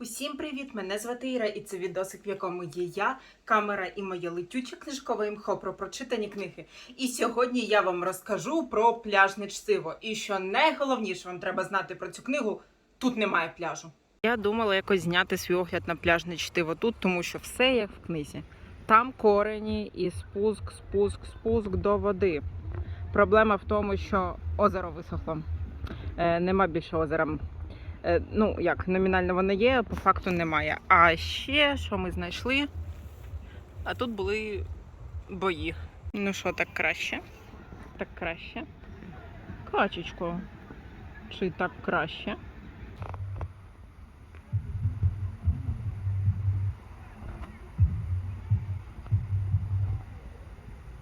Усім привіт! Мене звати Іра, і це відосик, в якому є я, камера і моє летюче книжкове імхо про прочитані книги. І сьогодні я вам розкажу про пляжне чтиво. І що найголовніше вам треба знати про цю книгу, тут немає пляжу. Я думала якось зняти свій огляд на пляжне чтиво тут, тому що все як в книзі. Там корені і спуск, спуск, спуск до води. Проблема в тому, що озеро висохло. Е, нема більше озера. Е, ну як номінально вона є, по факту немає. А ще що ми знайшли? А тут були бої. Ну що, так краще? Так краще. Качечко. Чи так краще?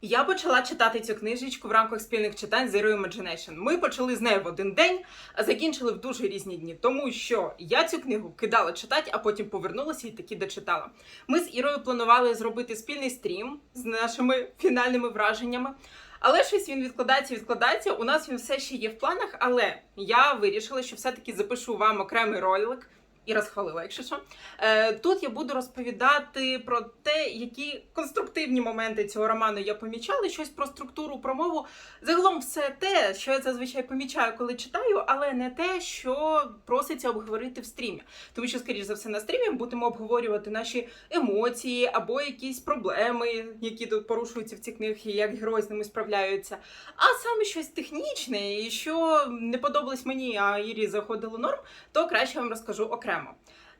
Я почала читати цю книжечку в рамках спільних читань Zero Imagination. Ми почали з неї в один день, а закінчили в дуже різні дні, тому що я цю книгу кидала читати, а потім повернулася і таки дочитала. Ми з Ірою планували зробити спільний стрім з нашими фінальними враженнями. Але щось він відкладається, відкладається. У нас він все ще є в планах, але я вирішила, що все-таки запишу вам окремий ролик. І розхвалила, якщо що. Е, тут я буду розповідати про те, які конструктивні моменти цього роману я помічала, щось про структуру, про мову. Загалом все те, що я зазвичай помічаю, коли читаю, але не те, що проситься обговорити в стрімі. Тому що, скоріш за все, на стрімі будемо обговорювати наші емоції або якісь проблеми, які тут порушуються в цій книзі, як герої з ними справляються. А саме щось технічне, і що не подобалось мені, а Ірі заходило норм, то краще вам розкажу окремо.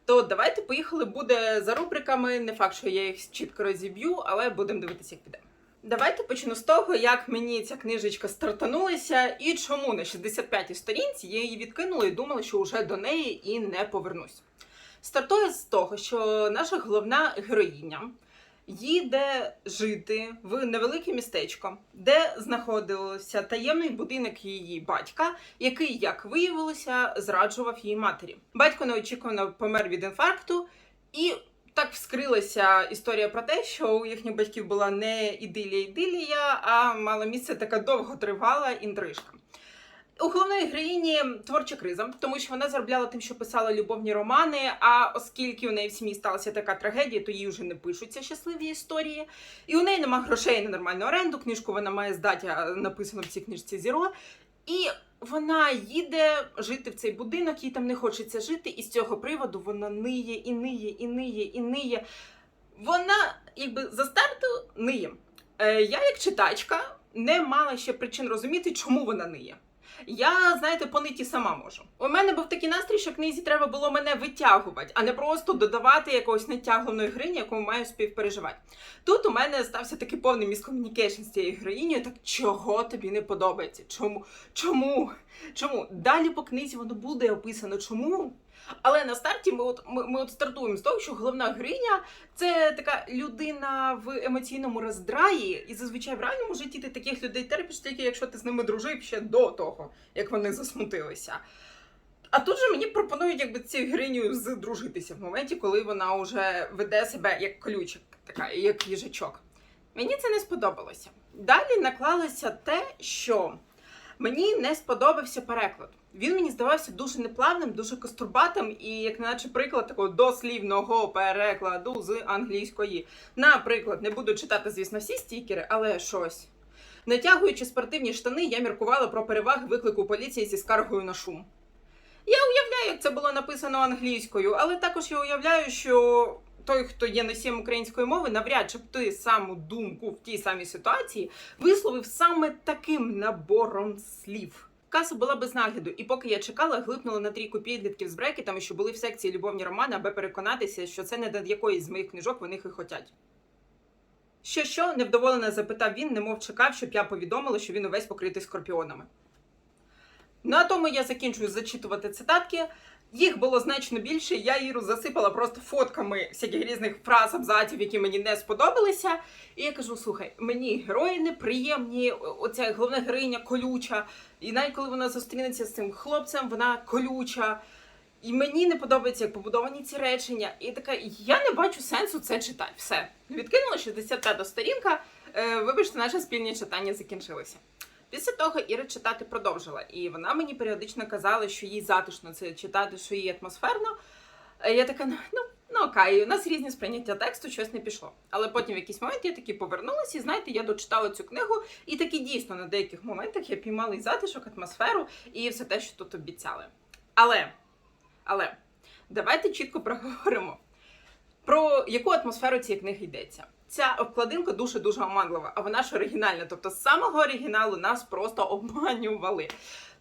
То давайте поїхали. Буде за рубриками. Не факт, що я їх чітко розіб'ю, але будемо дивитися, як піде. Давайте почну з того, як мені ця книжечка стартанулася і чому на 65-й сторінці я її відкинула і думала, що вже до неї і не повернусь. Стартує з того, що наша головна героїня їде жити в невелике містечко, де знаходився таємний будинок її батька, який, як виявилося, зраджував її матері. Батько неочікувано помер від інфаркту, і так вскрилася історія про те, що у їхніх батьків була не ідилія-ідилія, а мала місце така довготривала інтрижка. У головної героїні творча криза, тому що вона заробляла тим, що писала любовні романи. А оскільки у неї в сім'ї сталася така трагедія, то їй вже не пишуться щасливі історії. І у неї нема грошей на нормальну оренду. Книжку вона має здати, написано в цій книжці Зіро. І вона їде жити в цей будинок, їй там не хочеться жити, і з цього приводу вона ниє і ниє, і ниє, і ниє. Вона, якби за старту ниє. Е, я, як читачка, не мала ще причин розуміти, чому вона ниє. Я, знаєте, по ниті сама можу. У мене був такий настрій, що книзі треба було мене витягувати, а не просто додавати якогось натягленої грині, яку маю співпереживати. Тут у мене стався такий повний міскомунікейшн з цією героїнею. Так чого тобі не подобається? Чому? Чому? Чому? Далі по книзі воно буде описано, чому. Але на старті ми от ми, ми от стартуємо з того, що головна гриня це така людина в емоційному роздраї, і зазвичай в реальному житті ти таких людей терпиш тільки якщо ти з ними дружив ще до того, як вони засмутилися. А тут же мені пропонують якби цією гринею здружитися в моменті, коли вона вже веде себе як ключик, така як їжачок. Мені це не сподобалося. Далі наклалося те, що мені не сподобався переклад. Він мені здавався дуже неплавним, дуже кострубатим і, як наче приклад такого дослівного перекладу з англійської. Наприклад, не буду читати, звісно, всі стікери, але щось. Натягуючи спортивні штани, я міркувала про переваги виклику поліції зі скаргою на шум. Я уявляю, як це було написано англійською, але також я уявляю, що той, хто є носієм української мови, навряд чи б ти саму думку в тій самій ситуації висловив саме таким набором слів. Каса була без нагляду, і поки я чекала, глипнула на трійку підлітків з брекетами, що були в секції любовні романи, аби переконатися, що це не над якоїсь з моїх книжок вони хихотять. Ще що? невдоволено запитав він, немов чекав, щоб я повідомила, що він увесь покритий скорпіонами. На тому я закінчую зачитувати цитатки. Їх було значно більше. Я Іру засипала просто фотками всяких різних фраз, абзаців, які мені не сподобалися. І я кажу: слухай, мені герої неприємні, оця головна героїня колюча. І навіть коли вона зустрінеться з цим хлопцем, вона колюча. І мені не подобається, як побудовані ці речення. І така, я не бачу сенсу це читати. Все. Відкинула 65 сторінка. Е, вибачте, наше спільне читання закінчилося. Після того Іра читати продовжила, і вона мені періодично казала, що їй затишно це читати, що їй атмосферно. Е, Я така, ну, ну, ну окей, у нас різні сприйняття тексту, щось не пішло. Але потім в якийсь момент я таки повернулася, і знаєте, я дочитала цю книгу, і таки дійсно на деяких моментах я піймала і затишок, атмосферу і все те, що тут обіцяли. Але, але, давайте чітко проговоримо. Про яку атмосферу цієї книги йдеться? Ця обкладинка дуже дуже оманлива, а вона ж оригінальна. Тобто з самого оригіналу нас просто обманювали.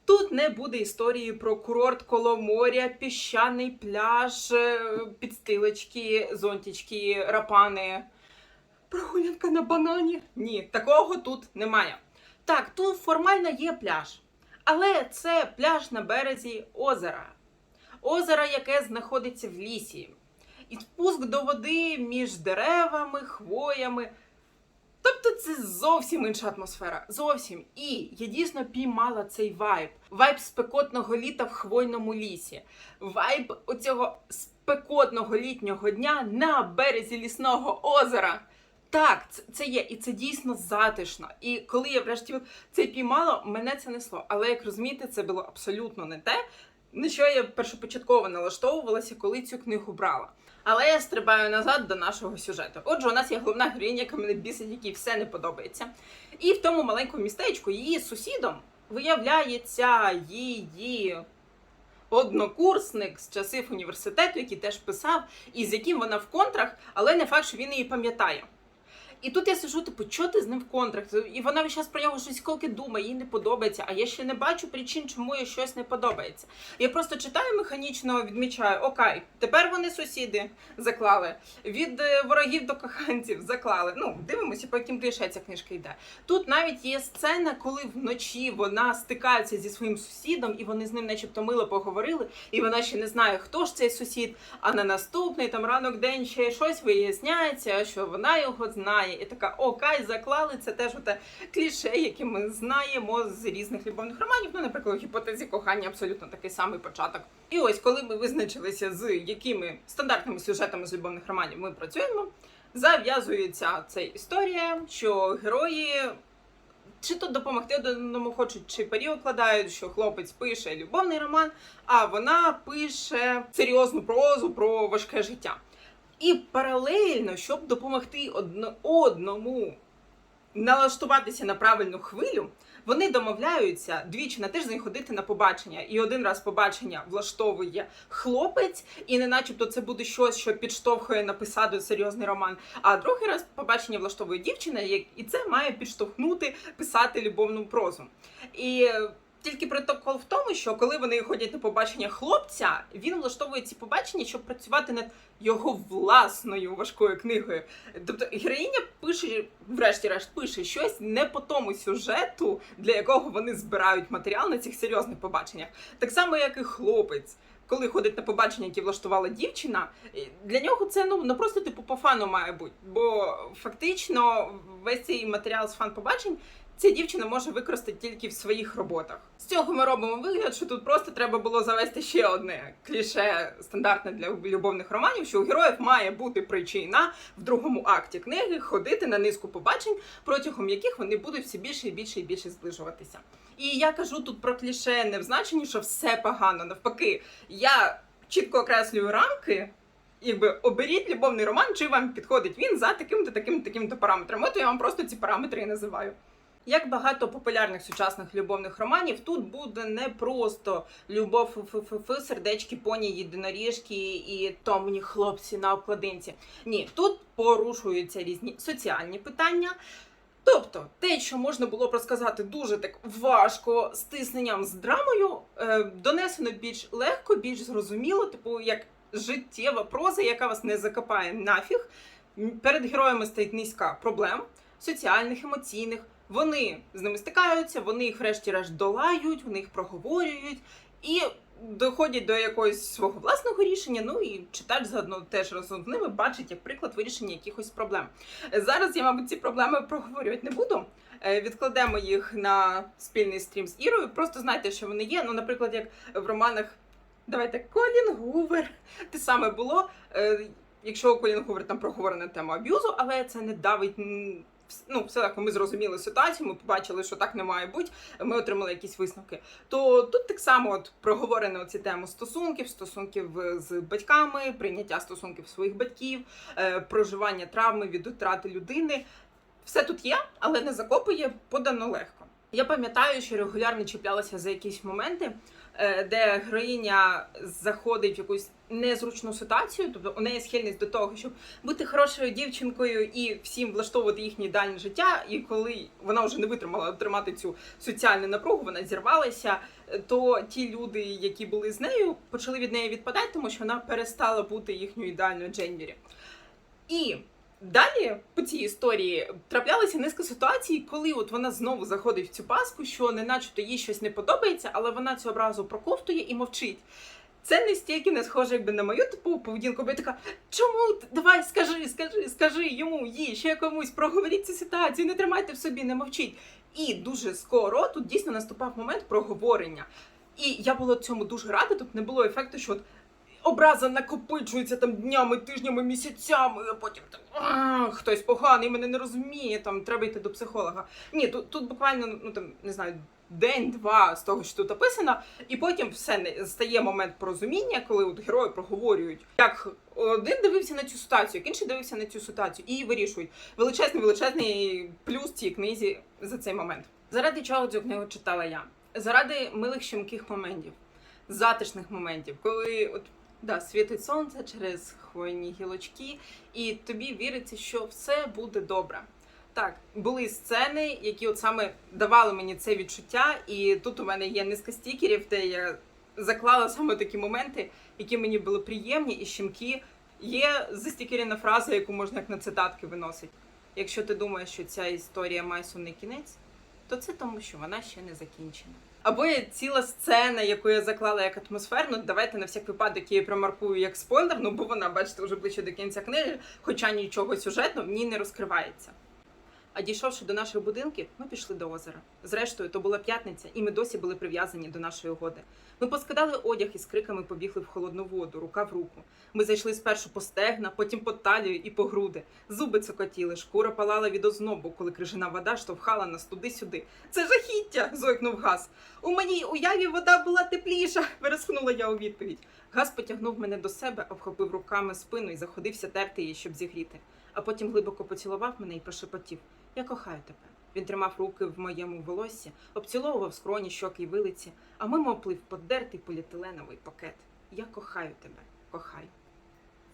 Тут не буде історії про курорт коло моря, піщаний пляж, е, підстилочки, зонтички, рапани, прогулянка на банані. Ні, такого тут немає. Так, тут формально є пляж, але це пляж на березі озера. Озеро, яке знаходиться в лісі. І спуск до води між деревами, хвоями. Тобто це зовсім інша атмосфера. Зовсім. І я дійсно піймала цей вайб. Вайб спекотного літа в хвойному лісі. Вайб оцього спекотного літнього дня на березі лісного озера. Так, це, це є, і це дійсно затишно. І коли я врешті це піймала, мене це несло. Але як розумієте, це було абсолютно не те, на що я першопочатково налаштовувалася, коли цю книгу брала. Але я стрибаю назад до нашого сюжету. Отже, у нас є головна героїня, яка мене бісить, якій все не подобається. І в тому маленькому містечку її сусідом виявляється її однокурсник з часів університету, який теж писав, і з яким вона в контрах, але не факт, що він її пам'ятає. І тут я сижу, типу, що ти з ним в контрах? І вона час про нього щось скільки думає, їй не подобається, а я ще не бачу причин, чому їй щось не подобається. Я просто читаю механічно, відмічаю, окей, тепер вони сусіди заклали. Від е, ворогів до коханців заклали. Ну, дивимося, по яким кліше ця книжка йде. Тут навіть є сцена, коли вночі вона стикається зі своїм сусідом, і вони з ним, начебто, мило поговорили, і вона ще не знає, хто ж цей сусід. А на наступний там ранок день ще щось виясняється, що вона його знає. І така, о, кай, заклали. Це теж оте кліше, яке ми знаємо з різних любовних романів. Ну, наприклад, у гіпотезі кохання абсолютно такий самий початок. І ось, коли ми визначилися, з якими стандартними сюжетами з любовних романів ми працюємо, зав'язується ця історія, що герої. Чи то допомогти одному хочуть, чи парі укладають, що хлопець пише любовний роман, а вона пише серйозну прозу про важке життя. І паралельно, щоб допомогти одно, одному налаштуватися на правильну хвилю, вони домовляються двічі на тиждень ходити на побачення. І один раз побачення влаштовує хлопець, і не начебто це буде щось, що підштовхує написати серйозний роман. А другий раз побачення влаштовує дівчина, і це має підштовхнути писати любовну прозу. І тільки протокол в тому, що коли вони ходять на побачення хлопця, він влаштовує ці побачення, щоб працювати над його власною важкою книгою. Тобто героїня пише, врешті-решт, пише щось не по тому сюжету, для якого вони збирають матеріал на цих серйозних побаченнях. Так само, як і хлопець. Коли ходить на побачення, яке влаштувала дівчина, для нього це ну не просто типу по фану має бути, бо фактично весь цей матеріал з фан-побачень ця дівчина може використати тільки в своїх роботах. З цього ми робимо вигляд, що тут просто треба було завести ще одне кліше стандартне для любовних романів, що у героїв має бути причина в другому акті книги ходити на низку побачень, протягом яких вони будуть все більше і більше і більше зближуватися. І я кажу тут про кліше не в значенні, що все погано. Навпаки, я чітко окреслюю рамки. Якби оберіть любовний роман, чи вам підходить він за таким-то таким таким-то параметрами. От я вам просто ці параметри і називаю. Як багато популярних сучасних любовних романів, тут буде не просто любов ф-ф-ф, сердечки, поні, єдиноріжки і томні хлопці на обкладинці. Ні, тут порушуються різні соціальні питання. Тобто, те, що можна було б розказати дуже так важко з тисненням з драмою, е, донесено більш легко, більш зрозуміло, типу як життєва проза, яка вас не закопає нафіг. Перед героями стоїть низка проблем соціальних, емоційних. Вони з ними стикаються, вони їх врешті-решт долають, вони їх проговорюють і доходять до якогось свого власного рішення. Ну і читач заодно теж разом з ними бачить як приклад вирішення якихось проблем. Зараз я, мабуть, ці проблеми проговорювати не буду. Е, Відкладемо їх на спільний стрім з Ірою. Просто знайте, що вони є. Ну, наприклад, як в романах Давайте Колін Гувер. Те саме було. Е, Якщо Колін Гувер там проговорена тема аб'юзу, але це не давить ну, все так ми зрозуміли ситуацію, ми побачили, що так не має бути, ми отримали якісь висновки. То тут так само от проговорено ці тему стосунків, стосунків е, з батьками, прийняття стосунків своїх батьків, е, проживання травми від втрати людини. Все тут є, але не закопує подано легко. Я пам'ятаю, що регулярно чіплялася за якісь моменти, де героїня заходить в якусь незручну ситуацію, тобто у неї схильність до того, щоб бути хорошою дівчинкою і всім влаштовувати їхнє ідеальне життя. І коли вона вже не витримала тримати цю соціальну напругу, вона зірвалася. е, То ті люди, які були з нею, почали від неї відпадати, тому що вона перестала бути їхньою ідеальною Дженнірі. І далі по цій історії траплялася низка ситуацій, коли от вона знову заходить в цю паску, що не начебто їй щось не подобається, але вона цього разу проковтує і мовчить. Це не стільки не схоже, якби на мою типову поведінку, бо я така, чому давай скажи, скажи, скажи йому, їй, ще комусь, проговоріть цю ситуацію, не тримайте в собі, не мовчіть. І дуже скоро тут дійсно наступав момент проговорення. І я була цьому дуже рада. Тут не було ефекту, що от образа накопичується там днями, тижнями, місяцями, а потім там «А, хтось поганий, мене не розуміє, там треба йти до психолога. Ні, тут, тут буквально ну там не знаю. День-два з того, що тут описано, і потім все стає момент порозуміння, коли от герої проговорюють, як один дивився на цю ситуацію, як інший дивився на цю ситуацію, і вирішують величезний величезний плюс цій книзі за цей момент. Заради чого цю книгу читала я? Заради милих щемких моментів, затишних моментів, коли от да, світить сонце через хвойні гілочки, і тобі віриться, що все буде добре. Так, були сцени, які от саме давали мені це відчуття, і тут у мене є низка стікерів, де я заклала саме такі моменти, які мені були приємні і щемкі. Є застікерена фраза, яку можна як на цитатки виносити. Якщо ти думаєш, що ця історія має сумний кінець, то це тому, що вона ще не закінчена. Або є ціла сцена, яку я заклала як атмосферну. Давайте на всяк випадок її промаркую як спойлер, ну бо вона, бачите, вже ближче до кінця книги, хоча нічого сюжетно в ній не розкривається. А дійшовши до наших будинків, ми пішли до озера. Зрештою, то була п'ятниця, і ми досі були прив'язані до нашої угоди. Ми поскидали одяг і з криками побігли в холодну воду, рука в руку. Ми зайшли спершу по стегна, потім по талію і по груди. Зуби цокотіли, шкура палала від ознобу, коли крижана вода штовхала нас туди-сюди. Це жахіття! зойкнув газ. У моїй уяві вода була тепліша, вирискнула я у відповідь. Газ потягнув мене до себе, обхопив руками спину і заходився терти її, щоб зігріти. А потім глибоко поцілував мене і прошепотів: Я кохаю тебе. Він тримав руки в моєму волоссі, обціловував скроні, щоки й вилиці, а мимо плив подертий поліетиленовий пакет. Я кохаю тебе, кохаю.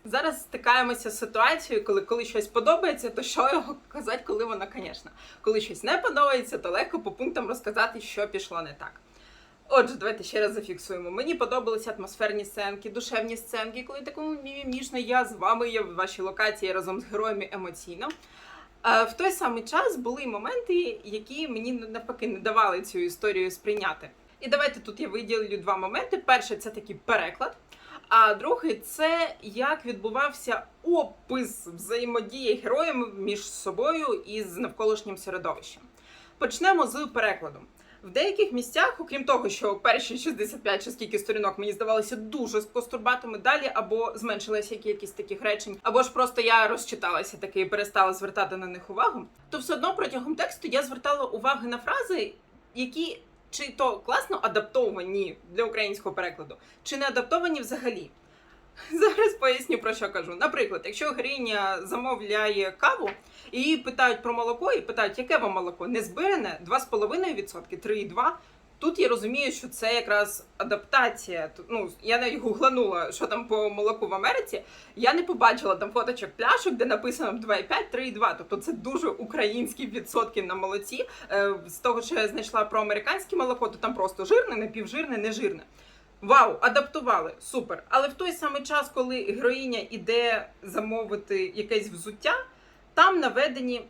Зараз стикаємося з ситуацією, коли, коли щось подобається, то що його казати, коли воно, звісно. Коли щось не подобається, то легко по пунктам розказати, що пішло не так. Отже, давайте ще раз зафіксуємо. Мені подобалися атмосферні сценки, душевні сценки, коли такому мімімішно я з вами є в вашій локації разом з героями емоційно. В той самий час були моменти, які мені навпаки не давали цю історію сприйняти. І давайте тут я виділю два моменти. Перший це такий переклад. А другий це як відбувався опис взаємодії героїв між собою і з навколишнім середовищем. Почнемо з перекладу. В деяких місцях, окрім того, що перші 65 чи скільки сторінок мені здавалися дуже костурбатими, далі або зменшилася кількість таких речень, або ж просто я розчиталася таки і перестала звертати на них увагу, то все одно протягом тексту я звертала уваги на фрази, які чи то класно адаптовані для українського перекладу, чи не адаптовані взагалі. Зараз поясню про що кажу. Наприклад, якщо героїня замовляє каву і її питають про молоко, і питають, яке вам молоко? Не збирене 2,5%, 3,2%. Тут я розумію, що це якраз адаптація. Ну, я навіть гугланула, що там по молоку в Америці. Я не побачила там фоточок пляшок, де написано 2,5, 3,2. Тобто це дуже українські відсотки на молоці. Е, З того, що я знайшла про американське молоко, то там просто жирне, напівжирне, нежирне. Вау, адаптували, супер. Але в той самий час, коли героїня іде замовити якесь взуття, там наведені.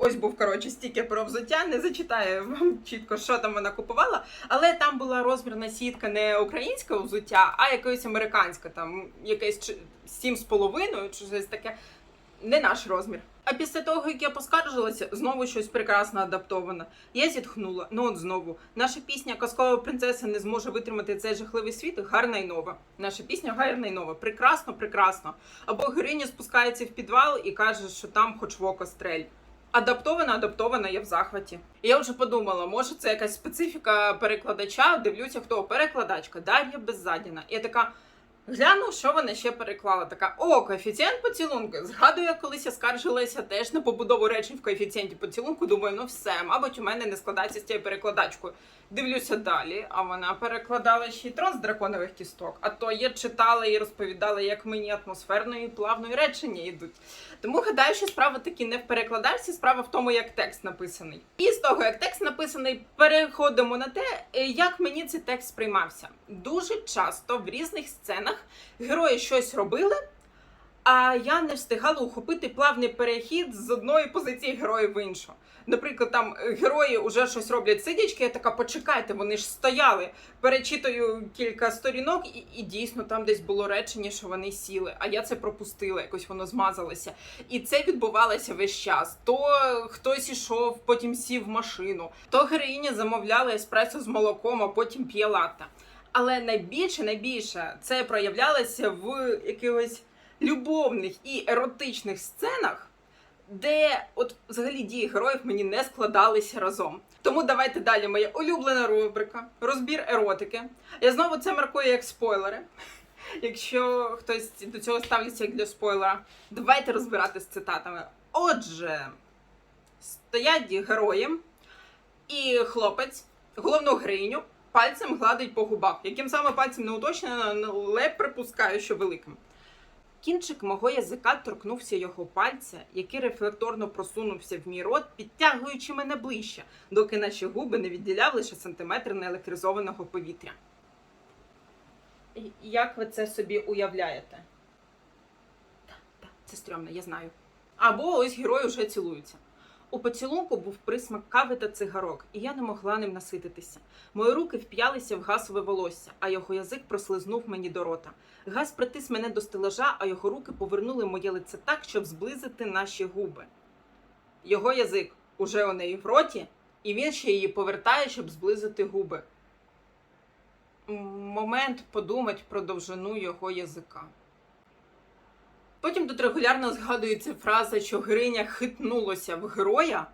Ось був коротше стікер про взуття, не зачитаю вам чітко, що там вона купувала, але там була розмірна сітка не українського взуття, а якоїсь американське, там якесь чи- 7,5 чи щось таке. Не наш розмір. А після того, як я поскаржилася, знову щось прекрасно адаптоване. Я зітхнула. Ну от знову. Наша пісня Казкова принцеса не зможе витримати цей жахливий світ. Гарна й нова. Наша пісня гарна й нова. Прекрасно, прекрасно. Або героїня спускається в підвал і каже, що там хоч в око стрель. Адаптована, адаптована, я в захваті. Я вже подумала, може це якась специфіка перекладача. Дивлюся, хто перекладачка Дар'я Беззадіна. Я така. Гляну, що вона ще переклала. Така о, коефіцієнт поцілунку. Згадую, я колись я скаржилася теж на побудову речень в коефіцієнті поцілунку. Думаю, ну все, мабуть, у мене не складається з цією перекладачкою. Дивлюся далі, а вона перекладала ще й трон з драконових кісток. А то я читала і розповідала, як мені атмосферно і плавно і речення йдуть. Тому гадаю, що справа таки не в перекладачці, справа в тому, як текст написаний. І з того, як текст написаний, переходимо на те, е, як мені цей текст сприймався. Дуже часто в різних сценах герої щось робили. А я не встигала ухопити плавний перехід з одної позиції героїв в іншу. Наприклад, там е, герої вже щось роблять сидячки, я така, почекайте, вони ж стояли. Перечитую кілька сторінок, і, і дійсно там десь було речення, що вони сіли. А я це пропустила, якось воно змазалося. І це відбувалося весь час. То хтось ішов, потім сів в машину, то героїня замовляла еспресо з молоком, а потім п'є латте. Але найбільше, найбільше це проявлялося в якихось любовних і еротичних сценах, де от взагалі дії героїв мені не складалися разом. Тому давайте далі. Моя улюблена рубрика розбір еротики. Я знову це маркую як спойлери. Якщо хтось до цього ставиться як для спойлера, давайте розбирати з цитатами. Отже, стоять герої, і хлопець, головну героїню, пальцем гладить по губах. Яким саме пальцем не уточнено, але припускаю, що великим. Кінчик мого язика торкнувся його пальця, який рефлекторно просунувся в мій рот, підтягуючи мене ближче, доки наші губи не відділяв лише сантиметр неелектризованого повітря. Як ви це собі уявляєте? Так, так, це стрьомно, я знаю. Або ось герої вже цілуються. У поцілунку був присмак кави та цигарок, і я не могла ним насититися. Мої руки вп'ялися в газове волосся, а його язик прослизнув мені до рота. Газ притис мене до стелажа, а його руки повернули моє лице так, щоб зблизити наші губи. Його язик уже у неї в роті, і він ще її повертає, щоб зблизити губи. Момент подумати про довжину його язика. Потім тут регулярно згадується фраза, що героїня хитнулося в героя.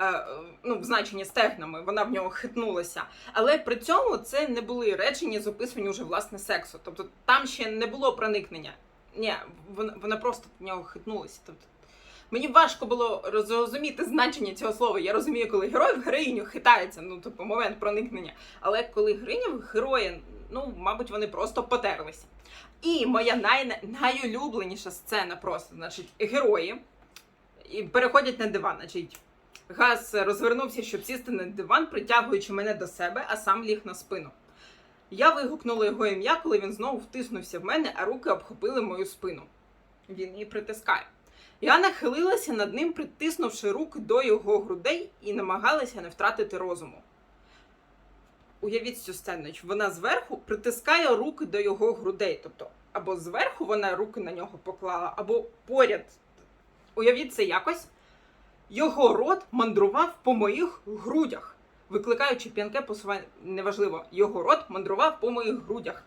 е, Ну, в значенні стегнами, вона в нього хитнулася. Але при цьому це не були речення з описування вже власне сексу. Тобто там ще не було проникнення. Ні, вона, вона просто в нього хитнулася. Тобто, мені важко було зрозуміти значення цього слова. Я розумію, коли герой в героїню хитається, ну тобто момент проникнення. Але коли героїня в героя, ну, мабуть, вони просто потерлися. І моя най... найулюбленіша сцена просто, значить, герої і переходять на диван. Значить, Газ розвернувся, щоб сісти на диван, притягуючи мене до себе, а сам ліг на спину. Я вигукнула його ім'я, коли він знову втиснувся в мене, а руки обхопили мою спину. Він її притискає. Я нахилилася над ним, притиснувши руки до його грудей і намагалася не втратити розуму. Уявіть цю сцену, вона зверху притискає руки до його грудей. Тобто, або зверху вона руки на нього поклала, або поряд. Уявіть це якось. Його рот мандрував по моїх грудях, викликаючи п'янке посування. Неважливо, його рот мандрував по моїх грудях.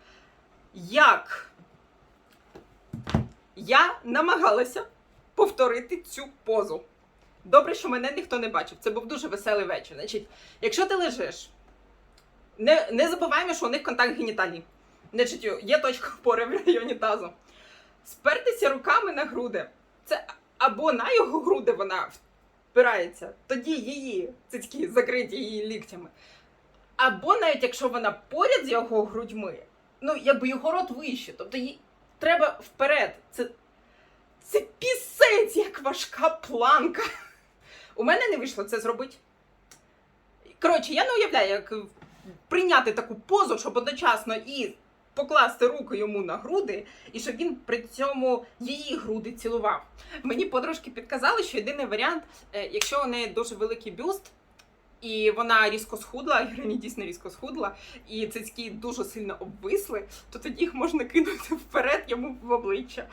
Як я намагалася повторити цю позу. Добре, що мене ніхто не бачив. Це був дуже веселий вечір. Значить, якщо ти лежиш, не, не забуваємо, що у них контакт геніталій. Значить, є точка опори в районі тазу. Спертися руками на груди. Це або на його груди вона впирається, тоді її цицьки закриті її ліктями. Або навіть якщо вона поряд з його грудьми, ну якби його рот вище, тобто їй треба вперед. Це, це пісець, як важка планка. У мене не вийшло це зробити. Коротше, я не уявляю, як прийняти таку позу, щоб одночасно і покласти руки йому на груди, і щоб він при цьому її груди цілував. Мені подружки підказали, що єдиний варіант, е, якщо у неї дуже великий бюст, і вона різко схудла, Грані дійсно різко схудла, і цицьки дуже сильно обвисли, то тоді їх можна кинути вперед йому в обличчя.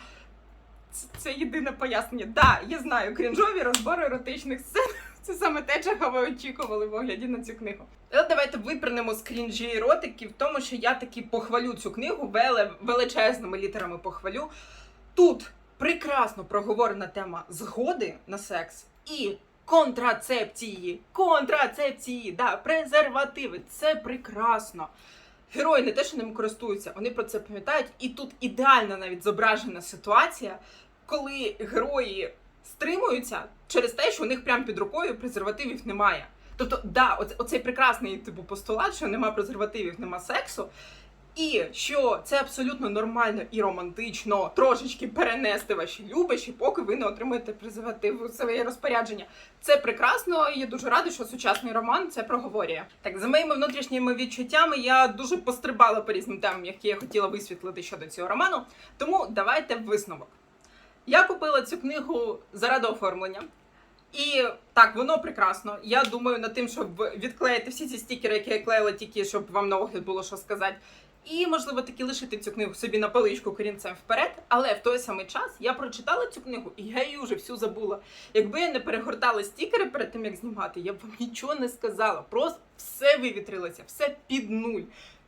Це, це єдине пояснення. Да, я знаю, крінжові розбори еротичних сцен. Це саме те, чого ви очікували в огляді на цю книгу. Але давайте випринемо з крінжі в тому, що я таки похвалю цю книгу, веле, величезними літерами похвалю. Тут прекрасно проговорена тема згоди на секс і контрацепції. Контрацепції, да, презервативи. Це прекрасно. Герої не те, що ним користуються, вони про це пам'ятають. І тут ідеально навіть зображена ситуація, коли герої стримуються через те, що у них прямо під рукою презервативів немає. Тобто, да, оце- оцей прекрасний типу постулат, що нема презервативів, нема сексу. І що це абсолютно нормально і романтично трошечки перенести ваші любощі, поки ви не отримаєте презерватив у своє розпорядження. Це прекрасно, і я дуже рада, що сучасний роман це проговорює. Так, за моїми внутрішніми відчуттями, я дуже пострибала по різним темам, які я хотіла висвітлити щодо цього роману. Тому давайте висновок. Я купила цю книгу заради оформлення. І так, воно прекрасно. Я думаю над тим, щоб відклеїти всі ці стікери, які я клеїла, тільки щоб вам на огляд було що сказати. І, можливо, таки лишити цю книгу собі на поличку корінцем вперед. Але в той самий час я прочитала цю книгу, і я її вже всю забула. Якби я не перегортала стікери перед тим, як знімати, я б вам нічого не сказала. Просто все вивітрилося, все під нуль.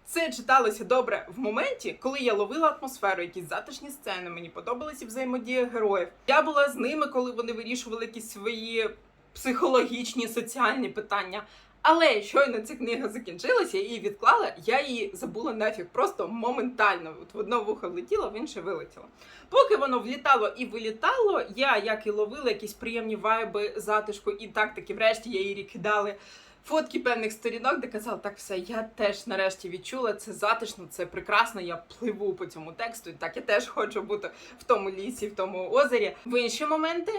Це читалося добре в моменті, коли я ловила атмосферу, якісь затишні сцени. Мені подобалася взаємодія героїв. Я була з ними, коли вони вирішували якісь свої психологічні, соціальні питання. Але щойно ця книга закінчилася, я її відклала, я її забула нафіг просто моментально. От в одне вухо влетіло, в інше вилетіло. Поки воно влітало і вилітало, я як і ловила якісь приємні вайби, затишку, і так таки, врешті, я її кидали фотки певних сторінок, де казала, так все, я теж нарешті відчула це затишно, це прекрасно. Я пливу по цьому тексту. І так я теж хочу бути в тому лісі, в тому озері. В інші моменти.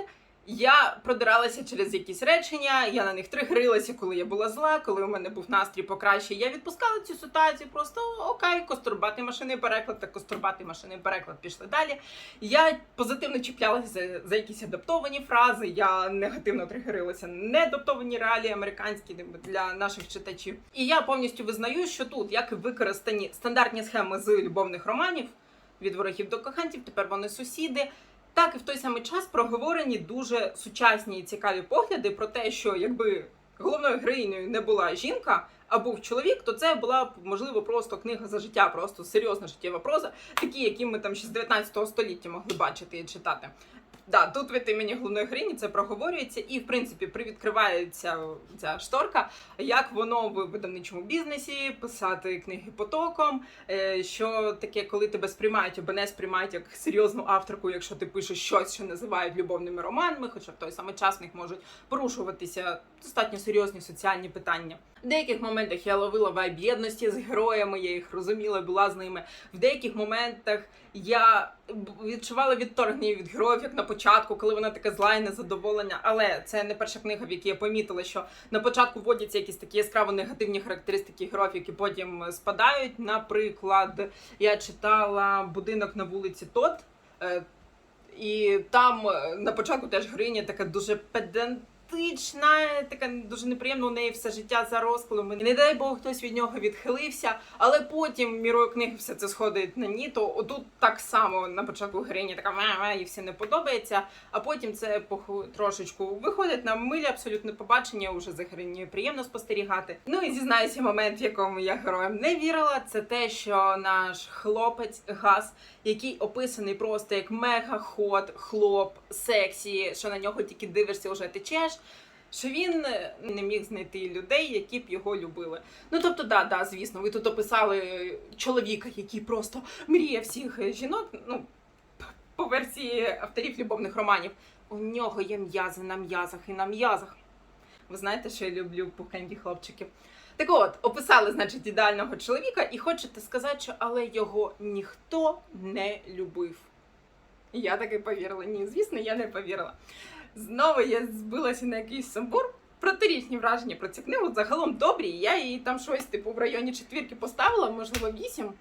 Я продиралася через якісь речення, я на них тригрилася, коли я була зла, коли у мене був настрій покраще. Я відпускала цю ситуацію, просто окей, кострубатий машинний переклад та кострубатий машинний переклад пішли далі. Я позитивно чіплялася за, за якісь адаптовані фрази. Я негативно тригерилася на неадаптовані реалії американські для наших читачів. І я повністю визнаю, що тут як і використані стандартні схеми з любовних романів від ворогів до коханців, тепер вони сусіди. Так і в той самий час проговорені дуже сучасні і цікаві погляди про те, що якби головною героїнею не була жінка, а був чоловік, то це була б можливо просто книга за життя, просто серйозна життєва проза, такі, які ми там ще з 19 століття могли бачити і читати. Да, тут від імені головної героїні це проговорюється, і в принципі привідкривається ця шторка, як воно в видавничому бізнесі писати книги потоком. е, Що таке, коли тебе сприймають або не сприймають як серйозну авторку, якщо ти пишеш щось, що називають любовними романами, хоча в той самий час в них можуть порушуватися достатньо серйозні соціальні питання. В деяких моментах я ловила вайб єдності з героями, я їх розуміла, була з ними. В деяких моментах я відчувала відторгнення від героїв, як на початку, коли вона така зла і незадоволення. Але це не перша книга, в якій я помітила, що на початку вводяться якісь такі яскраво негативні характеристики героїв, які потім спадають. Наприклад, я читала будинок на вулиці Тот. е, І там е, на початку теж героїня така дуже педантична, така дуже неприємна у неї все життя за розкладом. Не дай Бог хтось від нього відхилився, але потім мірою книги все це сходить на ні. То отут так само на початку героїня така «Ме-ме», і все не подобається. А потім це трошечку виходить на милі абсолютне побачення. Уже за героїнею приємно спостерігати. Ну і зізнаюся, момент, в якому я героям не вірила, це те, що наш хлопець Газ який описаний просто як мега-хот, хлоп, сексі, що на нього тільки дивишся, вже течеш. Що він е, не міг знайти людей, які б його любили. Ну тобто, да, да, звісно, ви тут описали чоловіка, який просто мріє всіх жінок. Ну по версії авторів любовних романів. У нього є м'язи на м'язах і на м'язах. Ви знаєте, що я люблю пухенькі хлопчиків. Так от, описали, значить, ідеального чоловіка, і хочете сказати, що але його ніхто не любив. Я таки повірила. Ні, звісно, я не повірила. Знову я збилася на якийсь самбур. Протирічні враження про цю книгу загалом добрі. Я її там щось типу в районі четвірки поставила, можливо, вісім.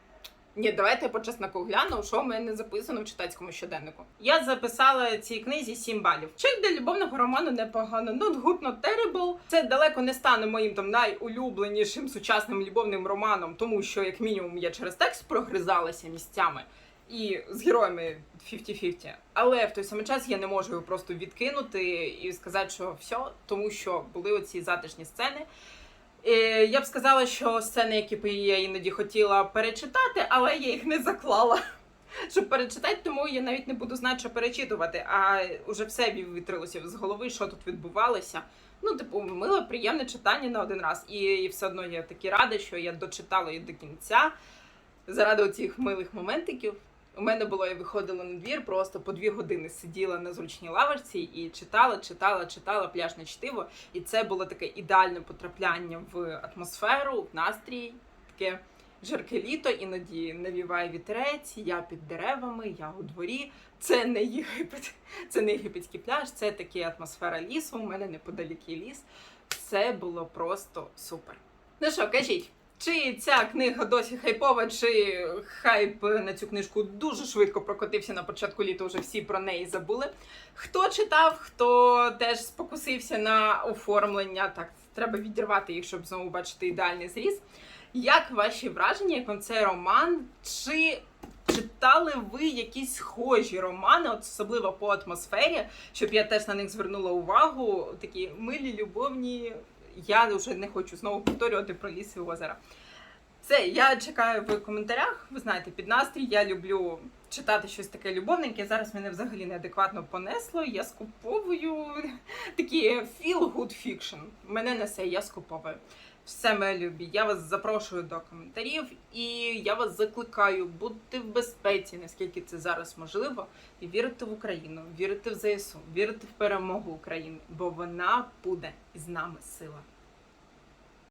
Ні, давайте я по чесноку гляну, що в мене записано в читацькому щоденнику. Я записала цій книзі 7 балів. Чек для любовного роману непогано. Not good, not terrible. Це далеко не стане моїм там найулюбленішим сучасним любовним романом, тому що, як мінімум, я через текст прогризалася місцями. і з героями 50-50. Але в той самий час я не можу його просто відкинути і сказати, що все, тому що були оці затишні сцени. Е, Я б сказала, що сцени, які б я іноді хотіла перечитати, але я їх не заклала. Щоб перечитати, тому я навіть не буду знати, що перечитувати. А вже все вітрилося з голови, що тут відбувалося. Ну, типу, миле, приємне читання на один раз. І, і все одно я таки рада, що я дочитала її до кінця заради цих милих моментиків. У мене було, я виходила на двір, просто по дві години сиділа на зручній лавочці і читала, читала, читала пляжне чтиво. І це було таке ідеальне потрапляння в атмосферу, в настрій, таке жарке літо, іноді навіває вітерець, я під деревами, я у дворі. Це не Єгипет, це не єгипетський пляж, це така атмосфера лісу. У мене неподалік є ліс. Це було просто супер. Ну що, кажіть, чи ця книга досі хайпова, чи хайп на цю книжку дуже швидко прокотився на початку літа, вже всі про неї забули. Хто читав, хто теж спокусився на оформлення, так треба відірвати їх, щоб знову бачити ідеальний зріз. Як ваші враження, як вам цей роман? Чи читали ви якісь схожі романи, особливо по атмосфері, щоб я теж на них звернула увагу? Такі милі, любовні. Я вже не хочу знову повторювати про ліс і озера. Це я чекаю в коментарях. Ви знаєте, під настрій. Я люблю читати щось таке любовненьке. Зараз мене взагалі неадекватно понесло. Я скуповую такі feel good fiction. Мене несе, я скуповую. Все любі. Я вас запрошую до коментарів і я вас закликаю бути в безпеці, наскільки це зараз можливо, і вірити в Україну, вірити в ЗСУ, вірити в перемогу України, бо вона буде з нами сила.